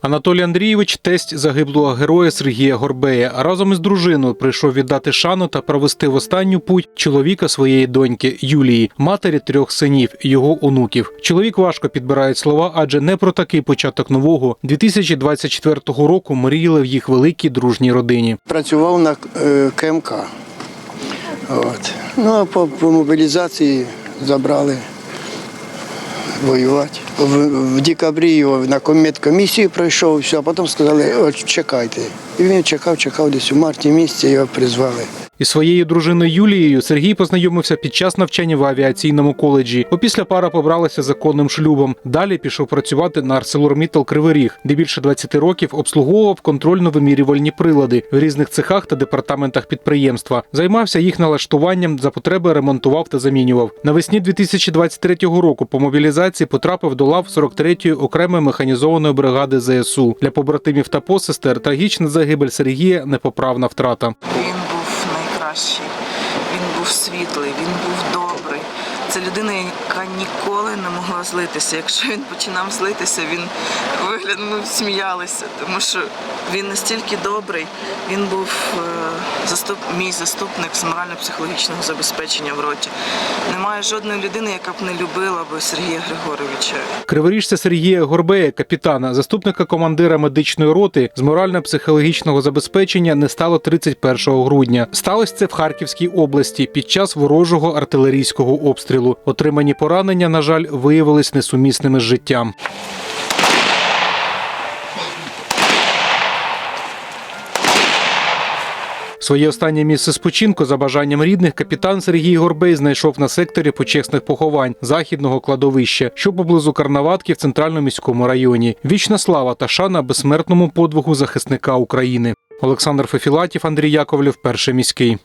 Анатолій Андрійович, тесть загиблого героя Сергія Горбея, разом із дружиною прийшов віддати шану та провести в останню путь чоловіка своєї доньки Юлії, матері трьох синів, його онуків. Чоловік важко підбирає слова, адже не про такий початок нового 2024 року мріяли в їх великій дружній родині. Працював на е, КМК. От. Ну а по, по мобілізації забрали воювати. В, в декабрі його на комісію пройшов, все, а потім сказали, чекайте. І він чекав, чекав десь у марті місяці його призвали. Із своєю дружиною Юлією Сергій познайомився під час навчання в авіаційному коледжі. Опісля пара побралася законним шлюбом. Далі пішов працювати на ArcelorMittal Кривий Ріг, де більше 20 років обслуговував контрольно-вимірювальні прилади в різних цехах та департаментах підприємства. Займався їх налаштуванням, за потреби ремонтував та замінював. Навесні 2023 року по мобілізації потрапив до лав 43-ї окремої механізованої бригади ЗСУ. Для побратимів та посестер трагічна загибель Сергія непоправна втрата. Найкращий, він був світлий, він був. Це людина, яка ніколи не могла злитися. Якщо він починав злитися, він вигляд ми сміялися, тому що він настільки добрий. Він був е, заступ, мій заступник з морально-психологічного забезпечення в роті. Немає жодної людини, яка б не любила би Сергія Григоровича. Криворіжця Сергія Горбея, капітана, заступника командира медичної роти з морально-психологічного забезпечення не стало 31 грудня. Сталося це в Харківській області під час ворожого артилерійського обстрілу. Отримані поранення, на жаль, виявились несумісними з життям. Своє останнє місце спочинку за бажанням рідних капітан Сергій Горбей знайшов на секторі почесних поховань західного кладовища, що поблизу Карнаватки в центральному міському районі. Вічна слава та шана безсмертному подвигу захисника України. Олександр Фефілатів, Андрій Яковлів, перший міський.